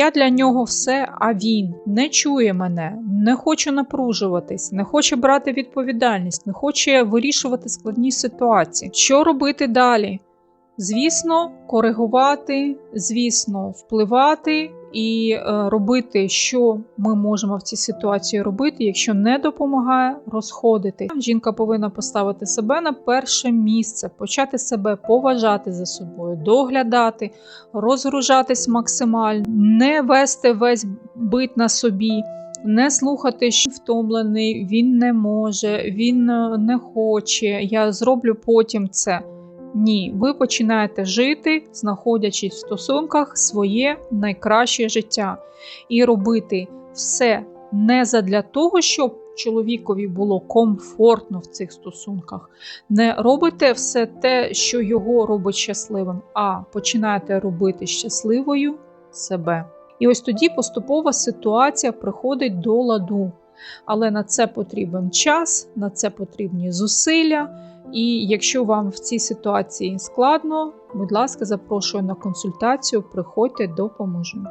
Я для нього все, а він не чує мене, не хоче напружуватись, не хоче брати відповідальність, не хоче вирішувати складні ситуації. Що робити далі? Звісно, коригувати, звісно, впливати і е, робити, що ми можемо в цій ситуації робити. Якщо не допомагає, розходити. Жінка повинна поставити себе на перше місце, почати себе поважати за собою, доглядати, розгружатись максимально, не вести весь бит на собі. Не слухати, що втомлений, він не може, він е, не хоче, я зроблю потім це. Ні, ви починаєте жити, знаходячись в стосунках, своє найкраще життя і робити все не задля того, щоб чоловікові було комфортно в цих стосунках. Не робите все те, що його робить щасливим, а починаєте робити щасливою себе. І ось тоді поступова ситуація приходить до ладу. Але на це потрібен час, на це потрібні зусилля. І якщо вам в цій ситуації складно, будь ласка, запрошую на консультацію, приходьте, допоможу.